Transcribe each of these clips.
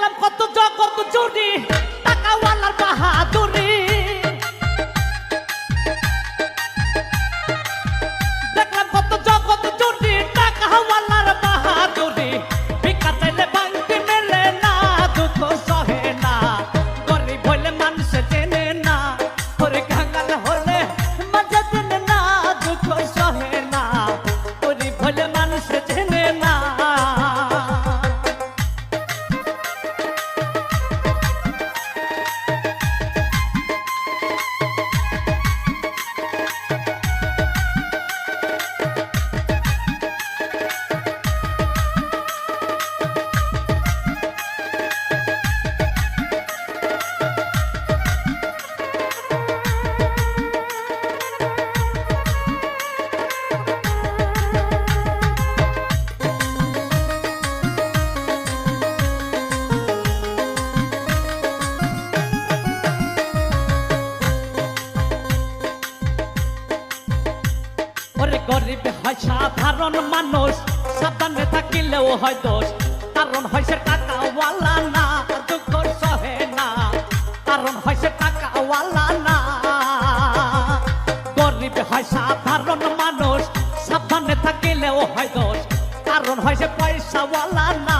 দেখলাম কত জগত জুড়ি টাকাওয়ালার বাহাদুরি। ওরে গরিব হয় সাধারণ মানুষ, সাবধানে থাকিলেও হয় দোষ। কারণ হয় সে টাকাওয়ালা না দুঃখ সহে না। কারণ হয় সে টাকাওয়ালা না। গরিব হয় সাধারণ মানুষ, সাবধানে থাকিলেও হয় দোষ। কারণ হয় সে পয়সাওয়ালা না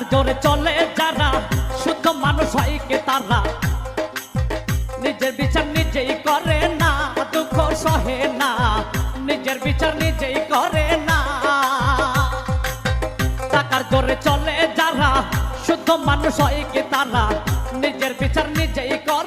টাকার জোরে চলে যারা, শুদ্ধ মানুষ হয় কে তারা? নিজের বিচার নিজেই করে না, দুঃখ সহে না। নিজের বিচার নিজেই করে না। টাকার জোরে চলে যারা, শুদ্ধ মানুষ হয় কে তারা? নিজের বিচার নিজেই করে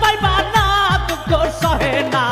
পাইবা না দুঃখ সহে না।